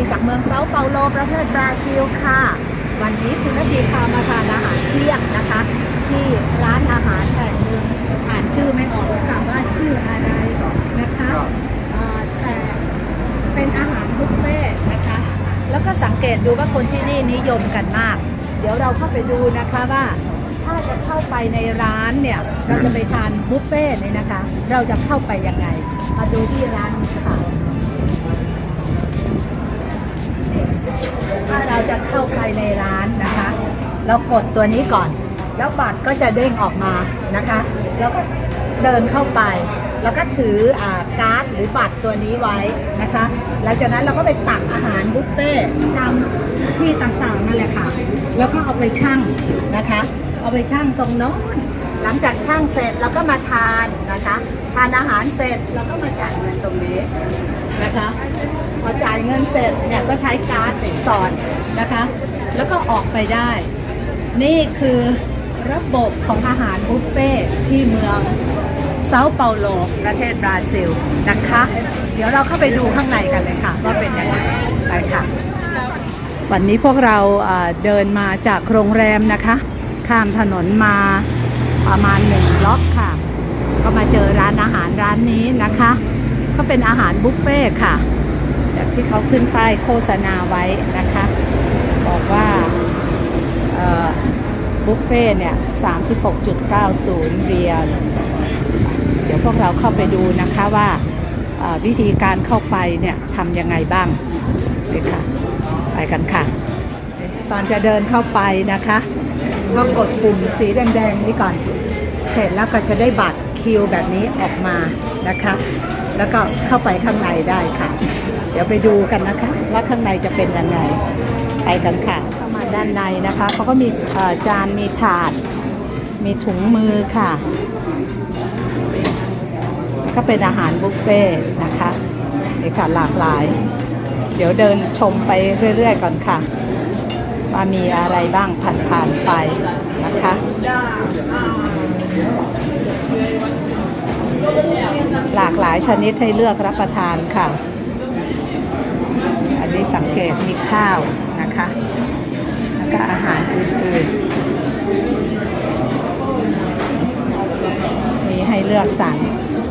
ดีจากเมืองเซาเปาโลประเทศบราซิลค่ะ วันนี้คุณนาทีพามาทานอาหารเที่ยงนะคะ ที่ร้านอาหารแห่งหนึ่งอ่านชื่อไม่ออกค่ะว่าชื่ออะไรนะคะเอ่อแต่เป็นอาหารบุฟเฟ่ต์นะคะ แล้วก็สังเกตดูว่าคนที่นี่นิยมกันมาก เดี๋ยวเราเข้าไปดูนะคะว่าถ้าจะเข้าไปในร้านเนี่ย เราจะไปทานบุฟเฟ่ต์เนี่ยนะคะ เราจะเข้าไปยังไง มาดูที่ร้านนี้ค่ะ ในร้านนะคะ เรากดตัวนี้ก่อน แล้วบัตรก็จะเด้งออกมานะคะ แล้วก็เดินเข้าไป แล้วก็ถืออาการ์ดหรือบัตรตัวนี้ไว้นะคะ หลังจากนั้นเราก็ไปตักอาหารบุฟเฟ่ตามที่ต่างๆนั่นแหละค่ะ แล้วก็เอาไปชั่งนะคะ เอาไปชั่งตรงโน้นหลังจากชั่งเสร็จเราก็มาทานนะคะ ทานอาหารเสร็จเราก็มาจ่ายเงินตรงนี้นะคะ พอจ่ายเงินเสร็จเนี่ยก็ใช้การ์ดสอนนะคะ แล้วก็ออกไปได้ นี่คือระบบของอาหารบุฟเฟ่ที่เมืองเซาเปาโล ประเทศบราซิลนะคะ เดี๋ยวเราเข้าไปดูข้างในกันเลยค่ะ ว่าเป็นยังไงไปค่ะ วันนี้พวกเราเดินมาจากโรงแรมนะคะ ข้ามถนนมาประมาณหนึ่งล็อกค่ะ ก็มาเจอร้านอาหารร้านนี้นะคะก็เป็นอาหารบุฟเฟ่ต์ค่ะแบบที่เขาขึ้นป้ายโฆษณาไว้นะคะ บอกว่าบุฟเฟ่เนี่ย 36.90 เรียลเดี๋ยวพวกเราเข้าไปดูนะคะว่าวิธีการเข้าไปเนี่ยทำยังไงบ้างไปค่ะไปกันค่ะ ตอนจะเดินเข้าไปนะคะก็กดปุ่มสีแดงๆนี้ก่อน เสร็จแล้วก็จะได้บัตรคิวแบบนี้ออกมานะคะ แล้วก็เข้าไปข้างในได้ค่ะ เดี๋ยวไปดูกันนะคะ ว่าข้างในจะเป็นยังไง ไปกันค่ะเข้ามาด้านในนะคะเขาก็มีจานมีถาด มีถุงมือค่ะ ก็เป็นอาหารบุฟเฟ่ต์นะคะนี่ค่ะหลากหลาย เดี๋ยวเดินชมไปเรื่อยๆก่อนค่ะ ว่ามีอะไรบ้างผ่านๆไปนะคะหลากหลายชนิดให้เลือกรับประทานค่ะ อันนี้สังเกตมีข้าว นะคะ แล้วก็อาหารอื่นๆ มีให้เลือกสั่ง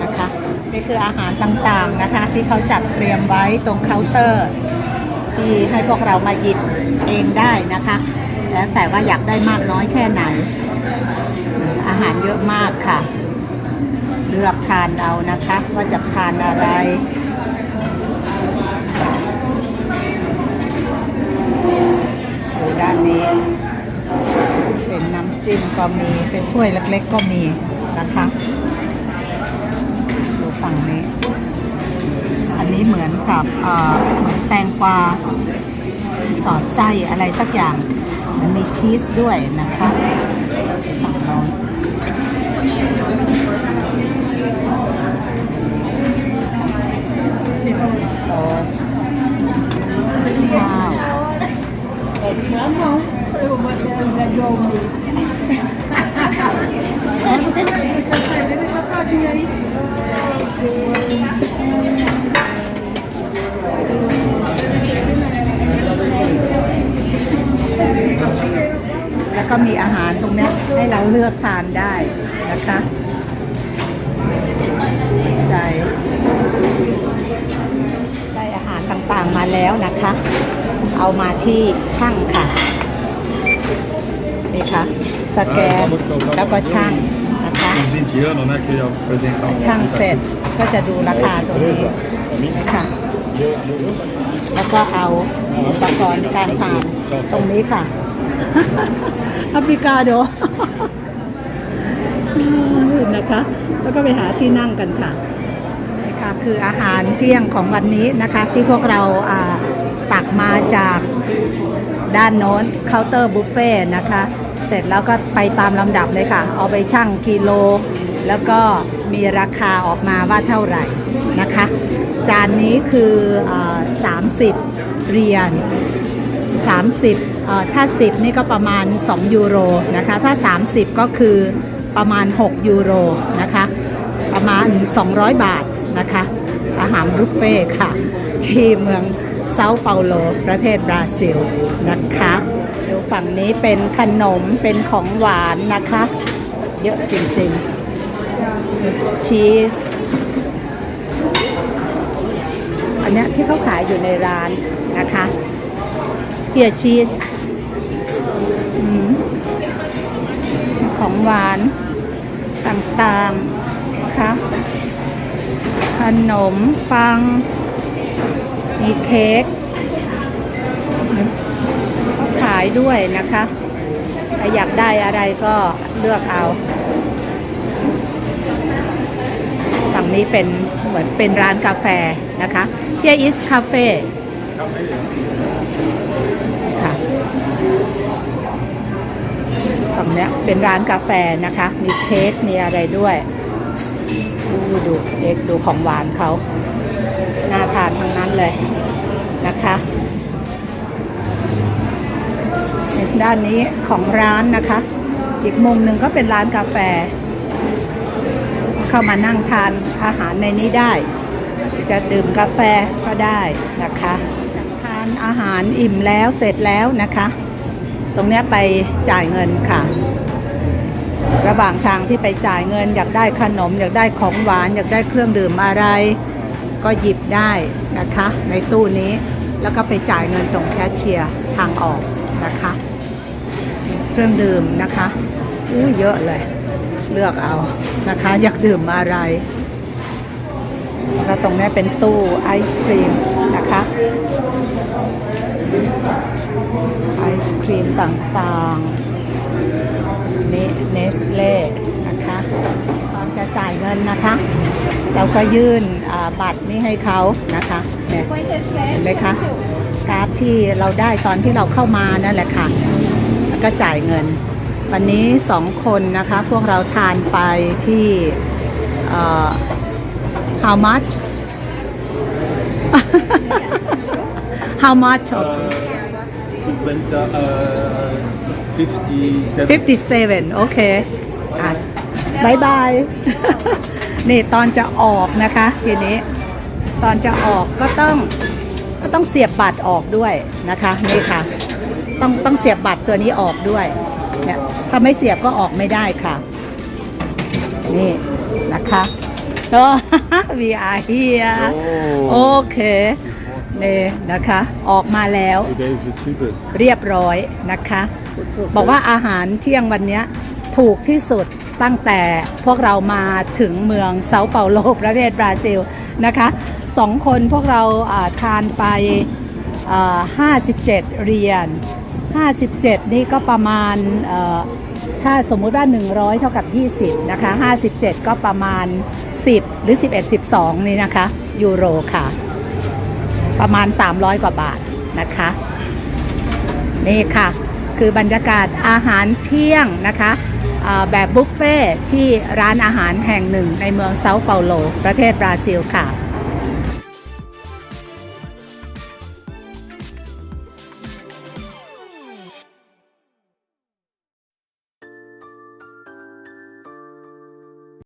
นะคะ นี่คืออาหารต่างๆนะคะ ที่เขาจัดเตรียมไว้ตรงเคาน์เตอร์ ที่ให้พวกเรามาหยิบเองได้นะคะ แล้วแต่ว่าอยากได้มากน้อยแค่ไหน อาหารเยอะมากค่ะ เลือกทานเอานะคะ ว่าจะทานอะไร ถ้วยเล็กๆก็มีนะคะดูฝั่งนี้ อันนี้เหมือนกับเอ่อแตงกวาสอดไส้อะไรสักอย่างมันมีชีสด้วยนะคะฝั่งโน้นซอส ก็มีอาหารตรงนี้ให้เราเลือกทานได้นะคะใจได้อาหารต่างๆมาแล้วนะคะ เอามาที่ช่างค่ะ นี่ค่ะ สแกนแล้วก็ช่างนะคะช่างเสร็จก็จะดูราคาตรงนี้ค่ะแล้วก็เอาอุปกรณ์การทานตรงนี้ค่ะ อเมริกาโดนะคะ แล้วก็ไปหาที่นั่งกันค่ะนี่ค่ะคืออาหารเที่ยงของวันนี้นะคะ ที่พวกเราตักมาจากด้านโน้นเคาน์เตอร์บุฟเฟ่ต์นะคะ เสร็จแล้วก็ไปตามลำดับเลยค่ะ เอาไปชั่งกิโล แล้วก็มีราคาออกมาว่าเท่าไหร่นะคะ จานนี้คืออา30 เรียญ 30เอ่อถ้า 10 นี่ก็ประมาณ 2 ยูโรนะคะ ถ้า 30 ก็คือประมาณ 6 ยูโรนะคะ ประมาณ 200 บาทนะคะ อาหารบุฟเฟ่ค่ะ ที่เมืองเซาเปาโล ประเทศบราซิลนะคะดูฝั่งนี้เป็นขนมเป็นของหวานนะคะ เยอะจริงๆ ชีส อันนี้ที่เขาขายอยู่ในร้านนะคะ เฮียชีสอของหวานต่างๆนะคะขนมปัง มีเค้กเขาขายด้วยนะคะถ้าอยากได้อะไรก็เลือกเอา ฝั่งนี้เป็นเหมือนเป็นร้านกาแฟนะคะ Here is Cafe ค่ะฝั่งนี้เป็นร้านกาแฟนะคะ มีเค้กมีอะไรด้วยอู้ดูเค้กดูของหวานเขาน่าทานทั้งนั้นเลยนะคะด้านนี้ของร้านนะคะ อีกมุมหนึ่งก็เป็นร้านกาแฟ เข้ามานั่งทานอาหารในนี้ได้ จะดื่มกาแฟก็ได้นะคะานอาหารอิ่มแล้วเสร็จแล้วนะคะ ตรงนี้ไปจ่ายเงินค่ะ ระหว่างทางที่ไปจ่ายเงิน อยากได้ขนม อยากได้ของหวาน อยากได้เครื่องดื่มอะไร ก็หยิบได้นะคะ ในตู้นี้แล้วก็ไปจ่ายเงินตรงแคชเชียร์ทางออกนะคะ เครื่องดื่มนะคะอู้เยอะเลย เลือกเอานะคะ อยากดื่มอะไร แล้วตรงนี้เป็นตู้ไอศครีมนะคะไอศครีมต่างๆนี่เนสเล่นะคะตอนจะจ่ายเงินนะคะ เราก็ยื่นบัตรนี้ให้เขานะคะเนี่ยเห็นไหมคะการ์ดที่เราได้ตอนที่เราเข้ามานั่นแหละค่ะ แล้วก็จ่ายเงิน วันนี้สองคนนะคะ พวกเราทานไปที่ how much how much of Cinquanta, uh, fifty-seven. 57 โอเคอะบายบาย นี่ตอนจะออกนะคะ ทีนี้ ตอนจะออกก็ต้องก็ต้องเสียบบัตรออกด้วยนะคะนี่ค่ะ ต้องต้องเสียบบัตรตัวนี้ออกด้วยเนี่ยถ้าไม่เสียบก็ออกไม่ได้ค่ะ นี่นะคะ โอ้ we are here โอเคนี่นะคะ ออกมาแล้ว Today is the cheapest. เรียบร้อยนะคะ บอกว่าอาหารเที่ยงวันเนี้ยถูกที่สุดตั้งแต่พวกเรามาถึงเมืองเซาเปาโลประเทศบราซิลนะคะสองคนพวกเราอ่าทานไปอ่า57เหรียญ57 นี่ก็ประมาณเอ่อถ้าสมมุติว่า 100 เท่ากับ 20 นะคะ 57 ก็ประมาณ 10 หรือ 11 12 นี่นะคะ ยูโรค่ะ ประมาณ 300 กว่าบาทนะคะ นี่ค่ะ คือบรรยากาศอาหารเที่ยงนะคะแบบบุฟเฟ่ที่ร้านอาหารแห่งหนึ่งในเมืองเซาเปาโล ประเทศบราซิลค่ะ